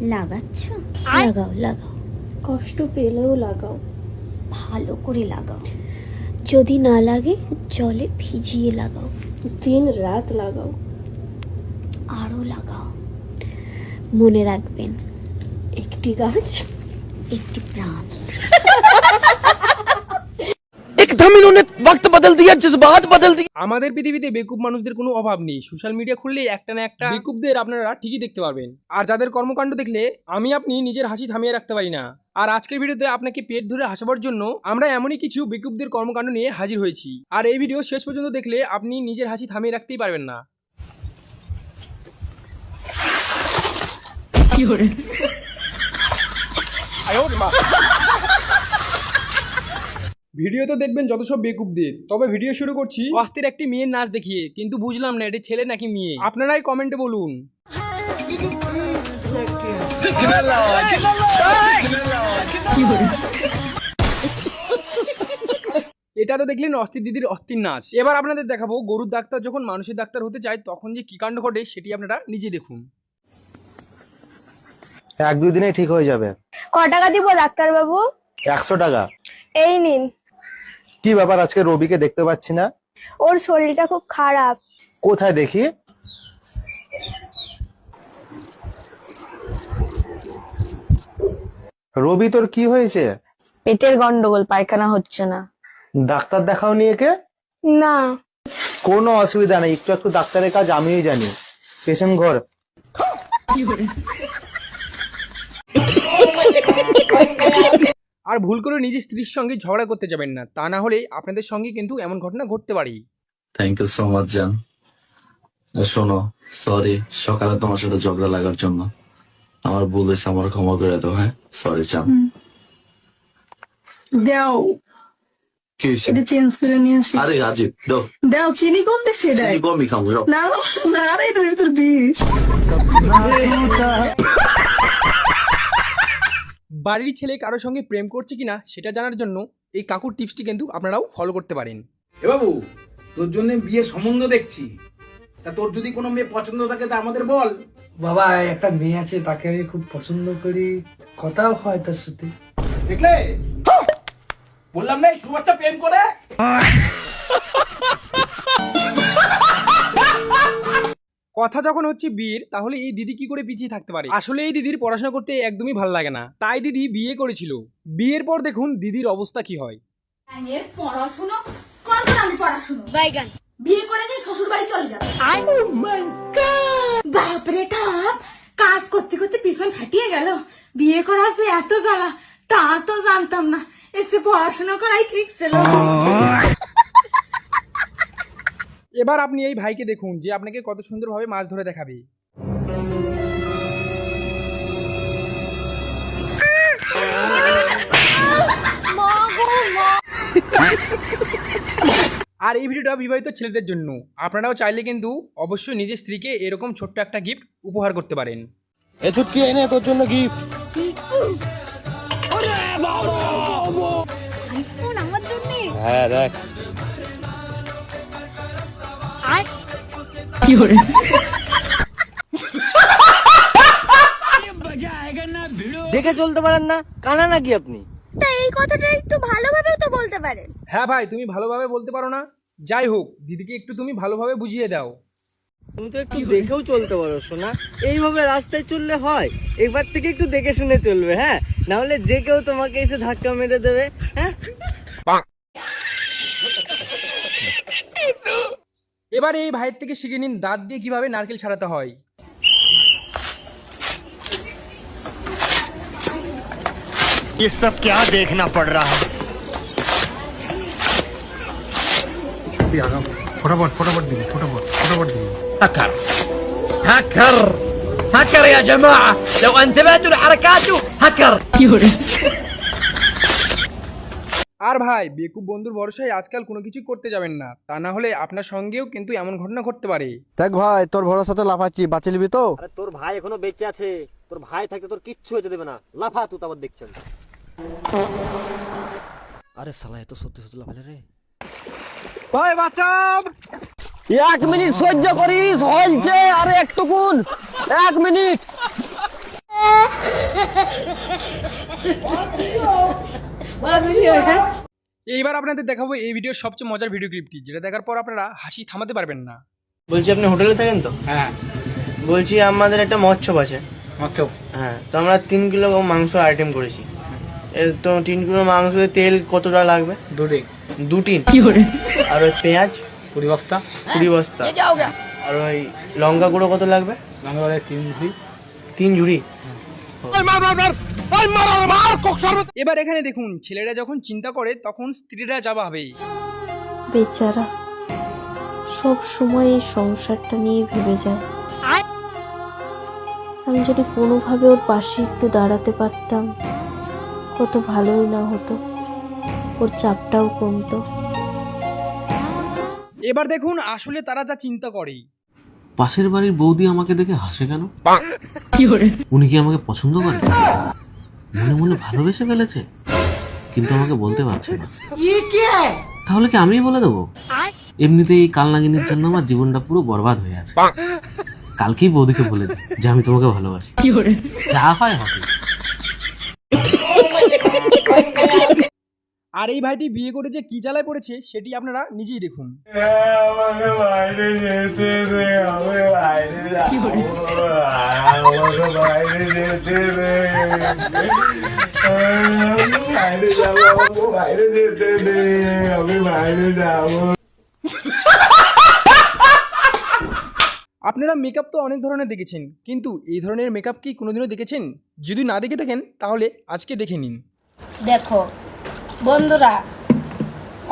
লাগাচ্ছ? লাগাও লাগাও। কষ্ট পেলেও লাগাও। ভালো করে লাগাও। যদি না লাগে জলে ভিজিয়ে লাগাও। দিন রাত লাগাও। আরও লাগাও। মনে রাখবেন একটি গাছ। একটি প্রাণ। एकदम इन्होंने वक्त बदल दिया जज्बात बदल दिए আমাদের পৃথিবীতে বেকুব মানুষদের কোনো অভাব নেই সোশ্যাল মিডিয়া খুললেই একটা না একটা বেকুবদের আপনারা ঠিকই দেখতে পারবেন আর যাদের কর্মকাণ্ড দেখলে আমি আপনি নিজের হাসি থামিয়ে রাখতে পারি না আর আজকের ভিডিওতে আপনাকে পেট ধরে হাসাবার জন্য আমরা এমনই কিছু বেকুবদের কর্মকাণ্ড নিয়ে হাজির হয়েছি আর এই ভিডিও শেষ পর্যন্ত দেখলে আপনি নিজের হাসি থামিয়ে রাখতেই পারবেন না ভিডিও তো দেখবেন যত সব বেকুবদের তবে ভিডিও শুরু করছি। অস্থির একটি মেয়ের নাচ দেখিয়ে কিন্তু বুঝলাম না এটি ছেলে নাকি মেয়ে। আপনারাই কমেন্টে বলুন। এটা তো দেখলেন অস্থির দিদির অস্থির নাচ। এবার আপনাদের দেখাবো গরুর ডাক্তার যখন মানুষের ডাক্তার হতে চায় তখন যে কি কাণ্ড ঘটে সেটি আপনারা নিজে দেখুন। এক দুই দিনে ঠিক হয়ে যাবে। ক টাকা দিব ডাক্তার বাবু একশো টাকা। এই নিন। কি ব্যাপার আজকে রবিকে দেখতে পাচ্ছি না? ওর শরীরটা খুব খারাপ। কোথায় দেখি? রবি তোর কি হয়েছে? পেটের গন্ডগোল পায়খানা হচ্ছে না। ডাক্তার দেখাও নিয়ে কে না। কোনো অসুবিধা নেই একটু একটু ডাক্তারের কাজ আমিই জানি। পেশেন্ট ঘর। আর ভুল করে নিজের স্ত্রীর সঙ্গে ঝগড়া করতে যাবেন না তা না হলে আপনাদের সঙ্গে কিন্তু এমন ঘটনা ঘটতে পারে থ্যাংক ইউ সো মাচ জান শোনো সরি সকালে তোমার সাথে ঝগড়া লাগার জন্য আমার ভুল হয়েছে আমার ক্ষমা করে দাও হ্যাঁ সরি জান দাও এটা চেঞ্জ করে নিয়ে আসি আরে রাজীব দাও দাও চিনি কম দিচ্ছে এটা চিনি কমই খাব না না রে এটার ভিতর বিষ বাড়ির ছেলে কারোর সঙ্গে প্রেম করছে কিনা সেটা জানার জন্য এই কাকুর টিপসটি কিন্তু আপনারাও ফলো করতে পারেন। এ বাবু তোর জন্য বিয়ে সম্বন্ধ দেখছি। তা তোর যদি কোনো মেয়ে পছন্দ থাকে তা আমাদের বল। বাবা একটা মেয়ে আছে তাকে আমি খুব পছন্দ করি। কথাও হয় তার সাথে। দেখলে? বললাম না সুবাচ্চা প্রেম করে? কথা যখন হচ্ছে বিয়ের তাহলে এই দিদি কি করে পিছিয়ে থাকতে পারে? আসলে এই দিদির পড়াশোনা করতে একদমই ভালো লাগে না। তাই দিদি বিয়ে করেছিল। বিয়ের পর দেখুন দিদির অবস্থা কি হয়। পড়াশুনো করব আমি পড়াশুনো। বিয়ে করে দিয়ে শ্বশুর বাড়ি চলে যাবে। বাপরে ঠাপ কাজ করতে করতে পিছন ফাটিয়ে গেল। বিয়ে করা যে এত জ্বালা তা তো জানতাম না। এসে পড়াশোনা করাই ঠিক ছিল। এবার আপনি এই ভাইকে দেখুন যে আপনাকে কত সুন্দরভাবে মাছ ধরে দেখাবে। আর এই ভিডিওটা বিবাহিত ছেলেদের জন্য। আপনারাও চাইলে কিন্তু অবশ্যই নিজের স্ত্রীকে এরকম ছোট্ট একটা গিফট উপহার করতে পারেন। এ ছুটকি এনে তোর জন্য গিফট হ্যাঁ দেখ। দেখে চলতে পারেন না কানা নাকি আপনি? তা এই কথাটা একটু ভালোভাবেও তো বলতে পারেন। হ্যাঁ ভাই তুমি ভালোভাবে বলতে পারো না। যাই হোক দিদিকে একটু তুমি ভালোভাবে বুঝিয়ে দাও। তুমি তো একটু দেখেও চলতে পারো সোনা। এইভাবে রাস্তায় চললে হয়। এবার থেকে একটু দেখে শুনে চলবে হ্যাঁ? না হলে যে কেউ তোমাকে এসে ধাক্কা মেরে দেবে হ্যাঁ? এবার এই ভাইয়ের থেকে শিখে নিন দাঁত দিয়ে কিভাবে নারকেল ছাড়াতে হয় ये सब क्या देखना पड़ रहा है फटाफट फटाफट दिए फटाफट फटाफट दिए هكر هكر هكر يا جماعة لو انتبهتوا لحركاته هكر আর ভাই বেকুব বন্ধুর ভরসায় আজকাল কোনো কিছু করতে যাবেন না। তা না হলে আপনার সঙ্গেও কিন্তু এমন ঘটনা ঘটতে পারে। দেখ ভাই তোর ভরসাতে লাফাচ্ছি বাঁচিয়ে নিবি তো? আরে তোর ভাই এখনও বেঁচে আছে। তোর ভাই থাকতে তোর কিচ্ছু হতে দেবে না। লাফা তুই তারপর দেখছেন আরে সালা এত সত্যি সত্যি লাফালে রে। এক মিনিট সহ্য করিস হলছে আরে একটুকুন এক মিনিট। এইবার আপনাদের দেখাবো এই ভিডিওর সবচেয়ে মজার ভিডিও ক্লিপটি যেটা দেখার পর আপনারা হাসি থামাতে পারবেন না। বলছি আপনি হোটেলে থাকেন তো? হ্যাঁ। বলছি আমাদের একটা মৎস্য আছে। আচ্ছা হ্যাঁ তো আমরা তিন কিলো মাংস আইটেম করেছি। তো তিন কিলো মাংস তেল কতটা লাগবে? দুটি দু টিন। আর ওই পেঁয়াজ? কুড়ি বস্তা। কুড়ি বস্তা। আর ওই লঙ্কা গুঁড়ো কত লাগবে? বাংলাদেশ তিন ঘুরি তিন ঝুড়ি? এবার এখানে দেখুন ছেলেরা যখন চিন্তা করে তখন স্ত্রীরা যা ভাবে। বেচারা সব সময় এই সংসারটা নিয়ে ভেবে যায়। আমি যদি কোনোভাবে ওর পাশে একটু দাঁড়াতে পারতাম কত ভালোই না হতো। ওর চাপটাও কমতো। এবার দেখুন আসলে তারা যা চিন্তা করে। পাশের বাড়ির বৌদি আমাকে দেখে হাসে কেন? উনি কি আমাকে পছন্দ করে মনে মনে ভালোবেসে ফেলেছে। কিন্তু আমাকে বলতে পারছে না। তাহলে কি আমিই বলে দেবো? এমনিতেই এই কালনাগিনীর জন্য আমার জীবনটা পুরো বরবাদ হয়ে আছে। কালকেই বৌদিকে বলে দিই যে আমি তোমাকে ভালোবাসি। যা হয় হবে। আর এই ভাইটি বিয়ে করে যে কি জ্বালায় পড়েছে সেটি আপনারা নিজেই দেখুন। আপনারা মেকআপ তো অনেক ধরনের দেখেছেন কিন্তু এই ধরনের মেকআপ কি কোনোদিনও দেখেছেন? যদি না দেখে থাকেন তাহলে আজকে দেখে নিন। দেখো বন্ধুরা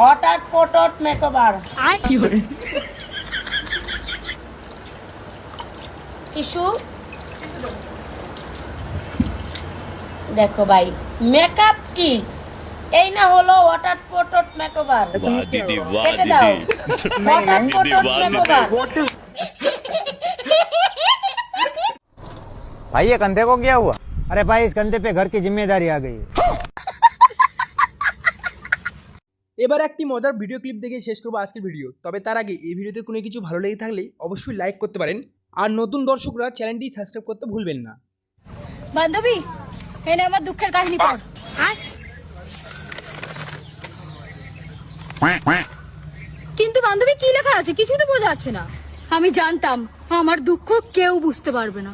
অটাট পটট মেকওভার টিস্যু দেখো ভাই মেকআপ কি এই না হলো ওয়াটার পটট মেকওভার কেটে দাও ওয়াটার পটট মেকওভার भाई ये कंधे को क्या हुआ अरे भाई इस कंधे पे घर की जिम्मेदारी आ गई है এবার একটি মজার ভিডিও ক্লিপ দেখে শেষ করবো আজকের ভিডিও তবে তার আগে এই ভিডিওতে কোনো কিছু ভালো লেগে থাকলে অবশ্যই লাইক করতে পারেন আর নতুন দর্শকরা চ্যানেলটি সাবস্ক্রাইব করতে ভুলবেন না বান্ধবী এনে আমার দুঃখের কাহিনী পড় কিন্তু বান্ধবী কি লেখা আছে কিছুই তো বোঝা যাচ্ছে না আমি জানতাম আমার দুঃখ কেউ বুঝতে পারবে না